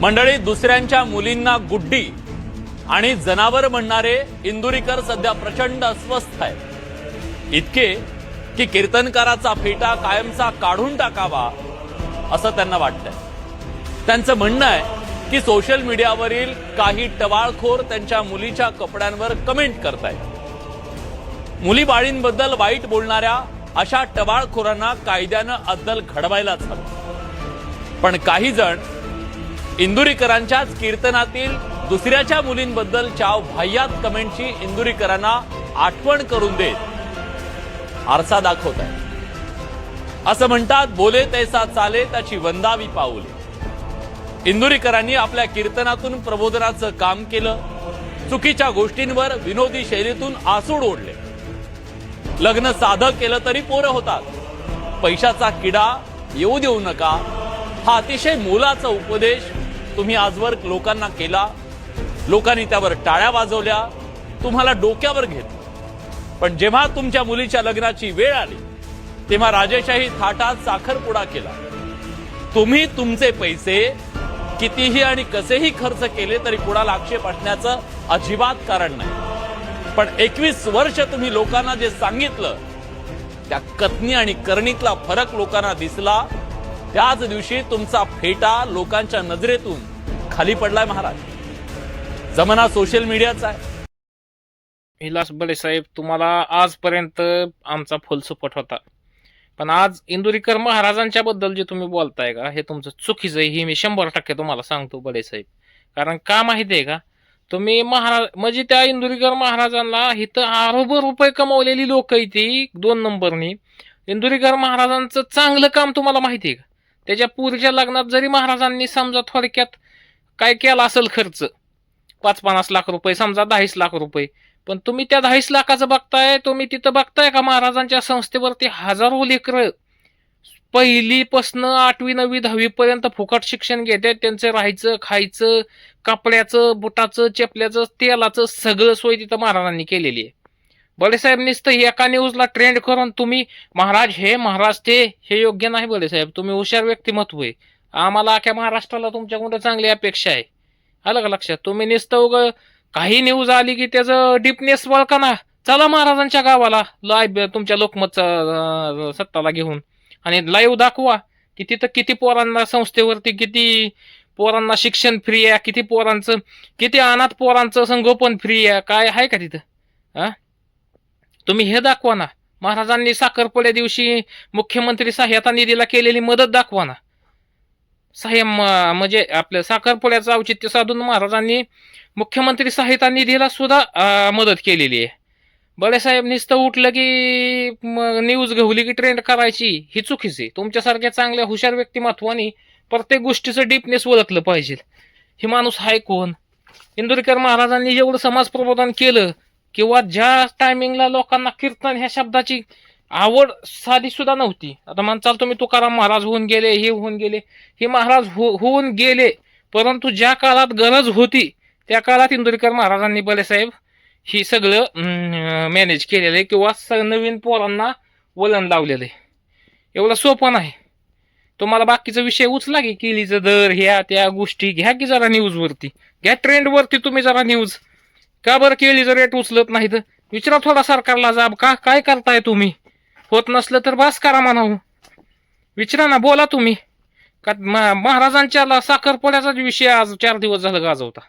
मंडळी दुसऱ्यांच्या मुलींना गुड्डी आणि जनावर म्हणणारे इंदुरीकर सध्या प्रचंड अस्वस्थ आहेत. इतके की कीर्तनकाराचा फेटा कायमचा काढून टाकावा असं त्यांना वाटतंय. त्यांचं म्हणणं आहे की सोशल मीडियावरील काही टवाळखोर त्यांच्या मुलीच्या कपड्यांवर कमेंट करतायत. मुली बाळींबद्दल वाईट बोलणाऱ्या अशा टवाळखोरांना कायद्यानं अद्दल घडवायलाच हवं. पण काही जण इंदुरीकरांच्याच कीर्तनातील दुसऱ्याच्या मुलींबद्दलच्या भय्यात कमेंटची इंदुरीकरांना आठवण करून देत. आरसा दाखवत आहे. असं म्हणतात बोले तैसा चाले त्याची वंदावी पाऊले. इंदुरीकरांनी आपल्या कीर्तनातून प्रबोधनाचं काम केलं. चुकीच्या गोष्टींवर विनोदी शैलीतून आसूड ओढले. लग्न साधं केलं तरी पोरं होतात. पैशाचा किडा येऊ देऊ नका. हा अतिशय मोलाचा उपदेश तुम्ही आजवर लोकांना केला लोकांनी त्यावर टाळ्या वाजवल्या तुम्हाला डोक्यावर घेतलं. पण जेव्हा तुमच्या मुलीच्या लग्नाची वेळ आली तेव्हा राजेशाही थाटात साखरपुडा केला. तुम्ही तुमचे पैसे कितीही आणि कसेही खर्च केले तरी कुणाला आक्षेप असण्याचं अजिबात कारण नाही. पण एकवीस वर्ष तुम्ही लोकांना जे सांगितलं त्या कथनी आणि करणीतला फरक लोकांना दिसला त्याच दिवशी तुमचा फेटा लोकांच्या नजरेतून खाली पडलाय महाराज. जमाना सोशल मीडियाचा आहे. विलास बडे साहेब तुम्हाला आजपर्यंत आमचा फुल सपोर्ट होता. पण आज इंदुरीकर महाराजांच्या बद्दल जे तुम्ही बोलताय का हे तुमचं चुकीचं आहे हे मी शंभर टक्के तुम्हाला सांगतो बडे साहेब. कारण का माहिती आहे का तुम्ही महाराज म्हणजे त्या इंदुरीकर महाराजांना इथं अरोबर रुपये कमवलेली लोक ती दोन नंबरनी. इंदुरीकर महाराजांचं चांगलं काम तुम्हाला माहिती आहे का? त्याच्या पुरीच्या लग्नात जरी महाराजांनी समजा थोडक्यात काय केला असेल खर्च? पाच पन्नास लाख रुपये समजा दहाच लाख रुपये. पण तुम्ही त्या दहाच लाखाचं बघताय तुम्ही तिथं बघताय का महाराजांच्या संस्थेवरती हजारो लेकरं? पहिलीपासनं आठवी नववी दहावीपर्यंत फुकट शिक्षण घेतात. त्यांचं राहायचं खायचं कपड्याचं बुटाचं चपल्याचं तेलाचं सगळं सोय तिथं महाराजांनी केलेली आहे. बडेसाहेब नुसतं एका न्यूजला ट्रेंड करून तुम्ही महाराज हे महाराज ते हे योग्य नाही बडेसाहेब तुम्ही हुशार व्यक्तिमत्व आहे. आम्हाला अख्या महाराष्ट्राला तुमच्याकडून चांगली अपेक्षा आहे. आलं का लक्षात? तुम्ही नुसतं उग काही न्यूज आली की त्याचं डीपनेस वळका ना. चला महाराजांच्या गावाला. लाईव्ह तुमच्या लोकमतचा सत्ताला घेऊन. आणि लाईव्ह दाखवा की तिथं किती पोरांना संस्थेवरती किती पोरांना शिक्षण फ्री आहे किती पोरांचं किती अनाथ पोरांचं संगोपन फ्री आहे काय आहे का तिथं? हा तुम्ही हे दाखवा ना. महाराजांनी साखरपुड्या दिवशी मुख्यमंत्री सहाय्यता निधीला केलेली मदत दाखवा ना. साहेब म्हणजे आपल्या साखरपुड्याचं औचित्य साधून महाराजांनी मुख्यमंत्री सहायता निधीला सुद्धा मदत केलेली आहे. बळेसाहेब निस्त उठलं की न्यूज घेवली की ट्रेंड करायची ही चुकीची. तुमच्यासारख्या चांगल्या हुशार व्यक्तिमत्वाने प्रत्येक गोष्टीचं डीपनेस ओळखलं पाहिजे. हे माणूस हाय कोण? इंदुरकर महाराजांनी जेवढं समाज प्रबोधन केलं किंवा ज्या टायमिंगला लोकांना कीर्तन ह्या शब्दाची आवड साधी सुद्धा नव्हती. आता म्हणचाल तुम्ही तुकाराम महाराज होऊन गेले हे होऊन गेले हे महाराज हो होऊन गेले परंतु ज्या काळात गरज होती त्या काळात इंदुरीकर महाराजांनी बलेसाहेब ही सगळं मॅनेज केलेलं आहे किंवा स नवीन पोरांना वलन लावलेलं. आहे एवढं सोपं नाही. तुम्हाला बाकीचा विषय उचला की केलीचं दर ह्या त्या गोष्टी घ्या की जरा न्यूजवरती घ्या ट्रेंडवरती तुम्ही जरा न्यूज का बरं केलीचं रेट उचलत नाही तर विचारा थोडा सरकारला जाब का काय करताय तुम्ही? होत नसलं तर बास करा म्हणावं. विचारा ना बोला तुम्ही. का महाराजांच्या ला- विषय आज चार दिवस झालं गाजवता.